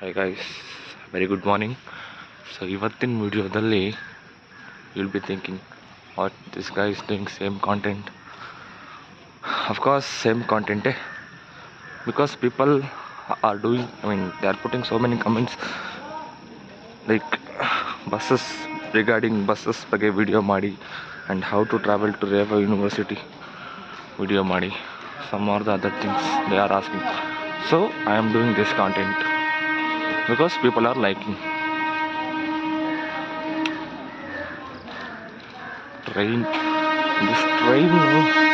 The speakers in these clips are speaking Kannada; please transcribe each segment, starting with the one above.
Hi guys very good morning so ಇವತ್ತಿನ ವಿಡಿಯೋದಲ್ಲಿ will be thinking what this guy is doing same content of course same ಕಾಂಟೆಂಟೇ because people are doing I mean they are putting so many comments like buses regarding buses ಬಗ್ಗೆ ವಿಡಿಯೋ ಮಾಡಿ and how to travel to Reva University video ಮಾಡಿ. Some are the other things they are asking so I am doing this content because people are liking train. This train no?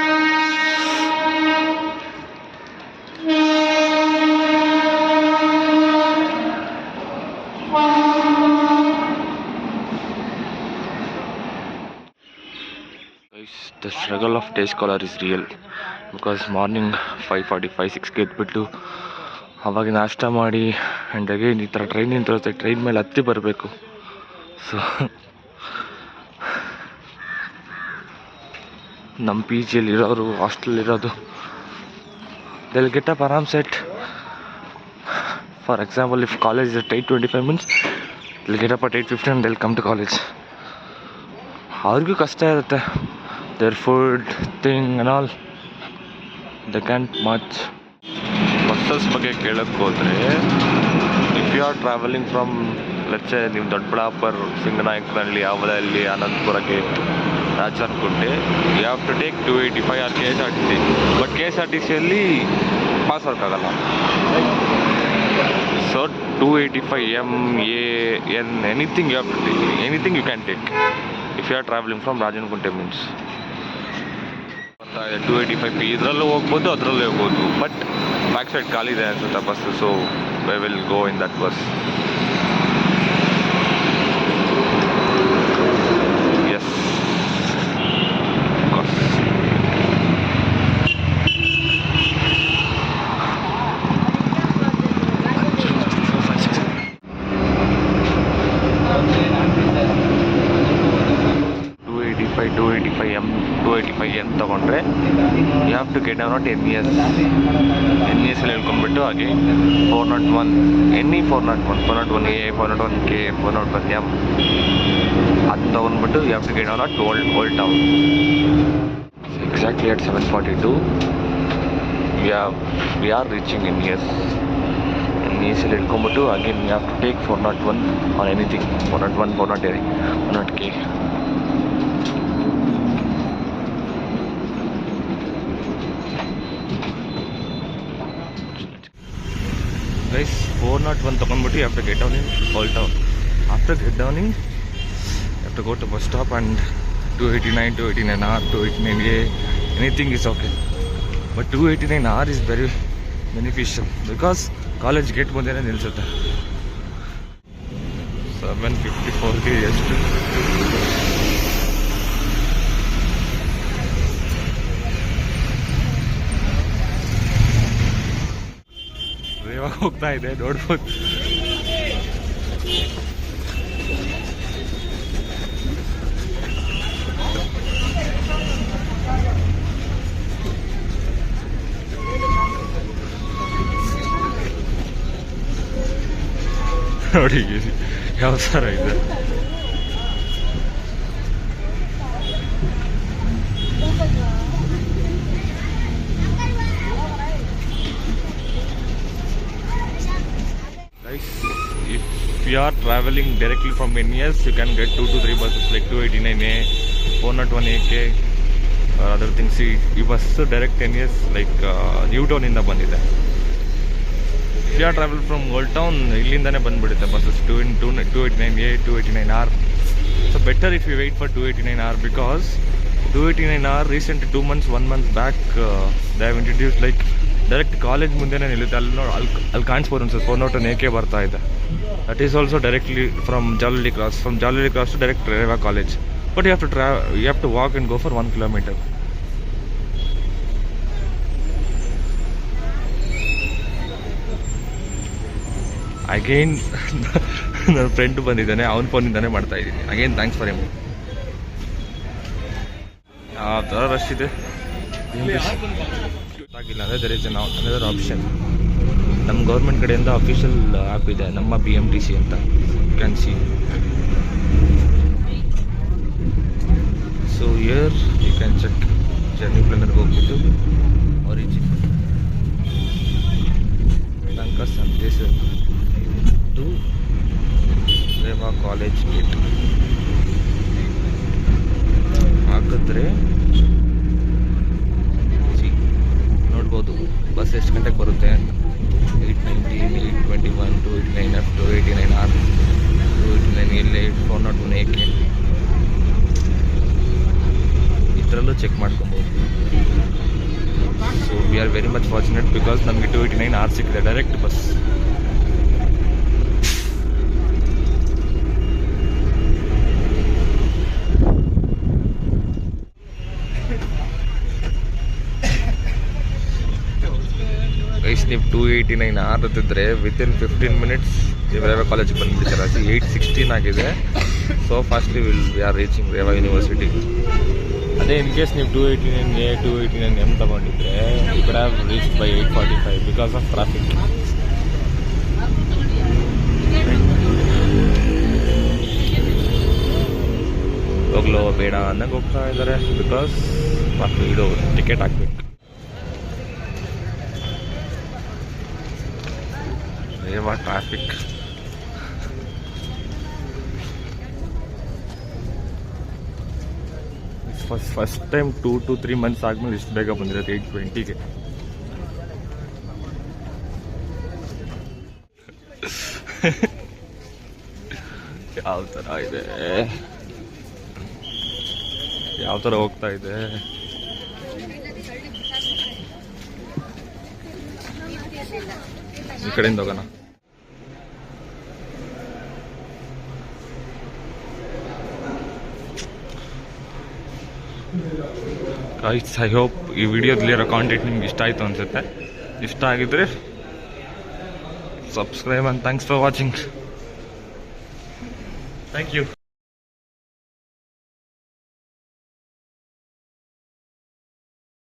the struggle of day scholar is real. Because morning 5.45 6 get to ಅವಾಗ ನಾಷ್ಟ ಮಾಡಿ ಆ್ಯಂಡ್ ಅಗೇನ್ ಈ ಥರ ಟ್ರೈನ್ ನಿಂತಿರುತ್ತೆ ಟ್ರೈನ್ ಮೇಲೆ ಹತ್ತಿ ಬರಬೇಕು. ಸೊ ನಮ್ಮ ಪಿ ಜಿಯಲ್ಲಿ ಇರೋರು ಹಾಸ್ಟೆಲ್ ಇರೋದು ದೆಲ್ ಗೆಟ್ ಅಪ್ ಆರಾಮ್ set for example if college it eight twenty five minutes they'll get up at eight fifteen they'll come to college ಅವ್ರಿಗೂ ಕಷ್ಟ ಇರುತ್ತೆ. There food thing and all the can't much buses ಬಗ್ಗೆ ಕೇಳಕ್ಕೆ ಹೋದರೆ if you are travelling from ಲೆಚ್ಚೆ ನೀವು Doddaballapur, Singanayakanahalli, Avalahalli, ಅನಂತಪುರಕ್ಕೆ Rajanagunte you have to take two eighty five R K S R T C but K S R T ಸಿಯಲ್ಲಿ pass ವರ್ಕಾಗಲ್ಲ so two eighty five M A N anything you have to take anything you can take if you are travelling from Rajanagunte means two eighty five P ಇದರಲ್ಲೂ ಹೋಗ್ಬೋದು, ಅದರಲ್ಲೂ ಹೋಗ್ಬೋದು. ಬಟ್ ಬ್ಯಾಕ್ ಸೈಡ್ ಖಾಲಿ ಇದೆ ಅನ್ಸುತ್ತೆ bus so will go in that bus S two eighty five M two eighty five N ತೊಗೊಂಡ್ರೆ you have to get not N ears N E S ಅಲ್ಲಿ ಹೇಳ್ಕೊಂಡ್ಬಿಟ್ಟು ಹಾಗೆ four nought one any four nought one four nought one A four nought one K four nought one M ಅದು ತೊಗೊಂಡ್ಬಿಟ್ಟು you have to get not old old town exactly at seven forty two we are we are reaching N N E S ಅಲ್ಲಿ ಹೇಳ್ಕೊಂಬಿಟ್ಟು again you have to take four nought one on anything four nought one four nought A four nought K guys four nought one ತೊಗೊಂಡ್ಬಿಟ್ಟು after get down in town after get you have to go to bus stop and two eighty nine two eighty nine R two eighty nine A anything is okay but two eighty nine R is very beneficial because college gate ಮುಂದೆನೇ ನಿಲ್ಲಿಸುತ್ತೆ ಸೆವೆನ್ ಫಿಫ್ಟಿ ಫೋರ್ಗೆ ಎಷ್ಟು ರೇವಾಗ ಹೋಗ್ತಾ ಇದೆ ನೋಡ್ಬೋದು. ನೋಡಿ ಯಾವ ಥರ ಇದೆ. You are traveling directly from NES, you can get 2 to 3 buses like 289A, 401AK, or other things. ಈ bus direct S like new ಟೌನಿಂದ ಬಂದಿದೆ you are travel from old town ಇಲ್ಲಿಂದನೇ ಬಂದುಬಿಡುತ್ತೆ buses two in two two eighty nine A two eighty nine R so better if you wait for two eighty nine R because two eighty nine R recent two months one month back they have introduce like direct college ಮುಂದೆನೇ ನಿಲ್ಲುತ್ತೆ. ಅಲ್ಲಿ ನೋಡಿ, ಅಲ್ಲಿ ಅಲ್ಲಿ ಕಾಣಿಸ್ಬೋದು ಅನ್ಸುತ್ತೆ. ಫೋನ್ ನೋಟ್ ನೇಕೆ ಬರ್ತಾ ಇದೆ. That is also directly from Jalahalli cross from Jalahalli cross to direct Reva college but you have to ಟ್ರಾ you have to walk and go for one kilometre again ನನ್ನ ಫ್ರೆಂಡ್ ಬಂದಿದ್ದಾನೆ. ಅವನ ಫೋನಿಂದಾನೇ ಮಾಡ್ತಾ ಇದ್ದೀನಿ. ಅಗೇನ್ ಥ್ಯಾಂಕ್ಸ್ ಫಾರ್ ಎಂ ಯಾವ ಥರ ರಶ್ ಇದೆ. ಗೊತ್ತಾಗಿಲ್ಲ ಅಂದರೆ there is an another option ನಮ್ಮ ಗೌರ್ಮೆಂಟ್ ಕಡೆಯಿಂದ ಅಫಿಷಿಯಲ್ ಆ್ಯಪ್ ಇದೆ, ನಮ್ಮ ಬಿ ಎಂ ಟಿ ಸಿ ಅಂತ. Can see so here you can check journey ಪ್ಲಾನರ್ಗೆ ಹೋಗ್ಬಿಟ್ಟು ಒರಿಜಿನ್ ದಿನಾಂಕ ಸಂದೇಶ ಟು ರೇವಾ ಕಾಲೇಜ್ ಗೇಟ್ ಹಾಕಿದ್ರೆ ಸಿ ನೋಡ್ಬೋದು ಬಸ್ ಎಷ್ಟು ಗಂಟೆಗೆ ಬರುತ್ತೆ eight nineteen eight twenty one two eighty nine F two eighty nine R two eighty nine L eight four nought one ಏಕೆ ಇದರಲ್ಲೂ ಚೆಕ್ ಮಾಡ್ಕೊಬೋದು so we are very much fortunate because ನಮಗೆ ಟು ಏಯ್ಟಿ ನೈನ್ ಆರ್ ಸಿಕ್ಕಿದೆ ಡೈರೆಕ್ಟ್ ಬಸ್ ನೀವು ಟೂ ಏಯ್ಟಿ ನೈನ್ ಆರ್ ಹತ್ತಿದ್ರೆ ವಿತಿನ್ ಫಿಫ್ಟೀನ್ ಮಿನಿಟ್ಸ್ ನೀವು ರೇವಾ ಕಾಲೇಜಿಗೆ ಬಂದ್ಬಿಡ್ತಾರೆ? ಏಯ್ಟ್ ಸಿಕ್ಸ್ಟೀನ್ ಆಗಿದೆ. So fastly will we are reaching Reva University ಅದೇ ಇನ್ ಕೇಸ್ ನೀವು two eighty nine A two eighty nine M ತಗೊಂಡಿದ್ರೆ ಈ ಕಡೆ reach by eight forty five because of traffic ಹೋಗ್ಲೋ, ಬೇಡ ಅನ್ನಂಗೆ ಹೋಗ್ತಾ ಇದ್ದಾರೆ ಬಿಕಾಸ್ ಇದು ಟಿಕೆಟ್ ಹಾಕ್ಬೇಕು. Traffic first first time two to three months ಆದ್ಮೇಲೆ ಇಷ್ಟು ಬೇಗ ಬಂದಿರೋದು ಏಯ್ಟ್ ಟ್ವೆಂಟಿಗೆ ಯಾವ ಥರ ಇದೆ? ಯಾವ ಥರ ಹೋಗ್ತಾ ಇದೆ? ಈ ಕಡೆಯಿಂದ ಹೋಗೋಣ. ಗೈಸ್ ಐ ಹೋಪ್ ಈ ವಿಡಿಯೋದಲ್ಲಿರೋ ಕಾಂಟೆಂಟ್ ನಿಮ್ಗೆ ಇಷ್ಟ ಆಯಿತು ಅನ್ಸುತ್ತೆ. ಇಷ್ಟ ಆಗಿದ್ರೆ subscribe and thanks for watching thank you